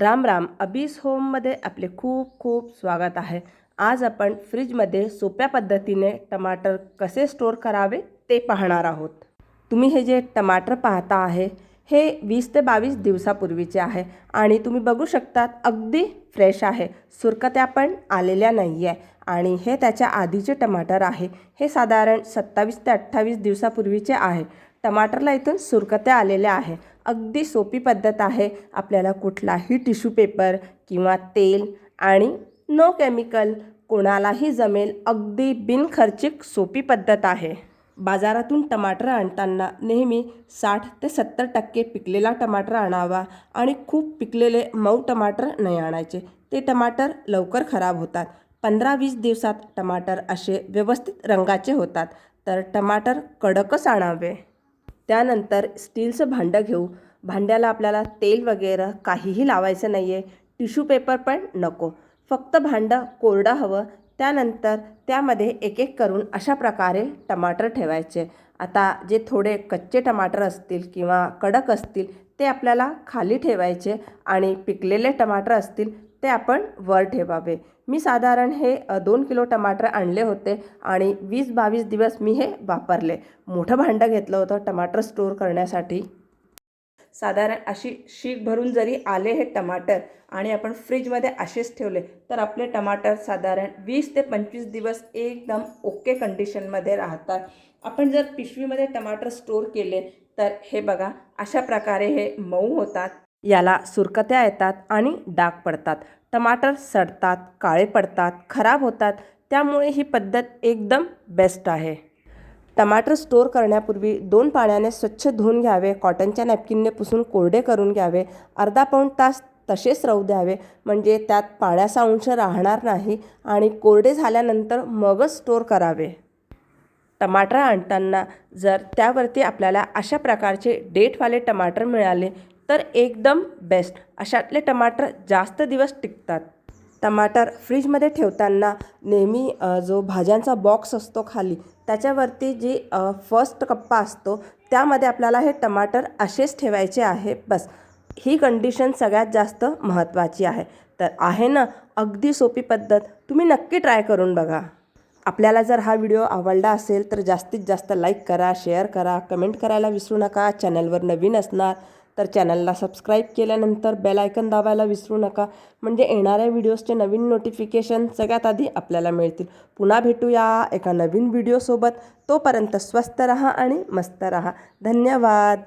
राम राम. अबीस होममध्ये आपले खूप खूप स्वागत आहे. आज आपण फ्रीजमध्ये सोप्या पद्धतीने टमाटर कसे स्टोअर करावे ते पाहणार आहोत. तुम्ही हे जे टमाटर पाहता आहे हे वीस ते बावीस दिवसापूर्वीचे आहे आणि तुम्ही बघू शकतात अगदी फ्रेश आहे. सुरकत्या पण आलेल्या नाही आहे आणि हे त्याच्या आधीचे टमाटर आहे. हे साधारण सत्तावीस ते अठ्ठावीस दिवसापूर्वीचे आहे. टमाटरला इथून सुरकत्या आलेल्या आहे. अगदी सोपी पद्धत आहे. आपल्याला कुठलाही टिश्यू पेपर किंवा तेल आणि नो केमिकल कोणालाही जमेल अगदी बिनखर्चिक सोपी पद्धत आहे. बाजारातून टमाटर आणताना नेहमी साठ ते सत्तर टक्के पिकलेला टमाटर आणावा आणि खूप पिकलेले मऊ टमाटर नाही आणायचे. ते टमाटर लवकर खराब होतात. पंधरा वीस दिवसात टमाटर असे व्यवस्थित रंगाचे होतात. तर टमाटर कडकच आणावे. त्यानंतर स्टीलचं भांडं घेऊ. भांड्याला आपल्याला तेल वगैरे काहीही लावायचं नाही आहे टिश्यू पेपर पण नको. फक्त भांडं कोरडं हवं. त्यानंतर त्यामध्ये एक एक करून अशा प्रकारे टमाटर ठेवायचे. आता जे थोडे कच्चे टमाटर असतील किंवा कडक असतील ते आपल्याला खाली ठेवायचे आणि पिकलेले टमाटर असतील ते आपण वर ठेवावे. मी साधारण हे दोन किलो टमाटर आणले होते आणि वीस बावीस दिवस मी हे वापरले. मोठं भांडं घेतलं होतं टमाटर स्टोअर करण्यासाठी. साधारण अशी शीक भरून जरी आले हे टमाटर आणि आपण फ्रीजमध्ये असेच ठेवले तर आपले टमाटर साधारण वीस ते पंचवीस दिवस एकदम ओके कंडिशनमध्ये राहतात. आपण जर पिशवीमध्ये टमाटर स्टोअर केले तर हे बघा अशा प्रकारे हे मऊ होतात. याला सुरकत्या येतात आणि डाग पडतात. टमाटर सडतात काळे पडतात खराब होतात. त्यामुळे ही पद्धत एकदम बेस्ट आहे. टमाटर स्टोअर करण्यापूर्वी दोन पाण्याने स्वच्छ धुवून घ्यावे. कॉटनच्या नॅपकिनने पुसून कोरडे करून घ्यावे. अर्धा पाऊण तास तसेच राहू द्यावे. म्हणजे त्यात पाण्याचा अंश राहणार नाही आणि कोरडे झाल्यानंतर मगच स्टोअर करावे. टमाटर आणताना जर त्यावरती आपल्याला अशा प्रकारचे डेटवाले टमाटर मिळाले तर एकदम बेस्ट अशातले टमाटर जास्त दिवस टिकतात. टमाटर फ्रीजमध्ये ठेवताना नेहमी जो भाज्यांचा बॉक्स असतो खाली त्याच्यावरती जी फर्स्ट कप्पा असतो त्यामध्ये आपल्याला हे टमाटर असेच ठेवायचे आहे. बस. ही कंडिशन सगळ्यात जास्त महत्त्वाची आहे. तर आहे ना अगदी सोपी पद्धत. तुम्ही नक्की ट्राय करून बघा. आपल्याला जर हा व्हिडिओ आवडला असेल तर जास्तीत जास्त लाईक करा शेअर करा कमेंट करायला विसरू नका. चॅनलवर नवीन असणार तर चॅनलला सबस्क्राईब केल्यानंतर बेल आयकन दाबायला विसरू नका. म्हणजे येणाऱ्या व्हिडिओजचे नवीन नोटिफिकेशन सगळ्यात आधी आपल्याला मिळतील. पुन्हा भेटूया एका नवीन व्हिडिओसोबत. तोपर्यंत स्वस्त रहा आणि मस्त रहा. धन्यवाद.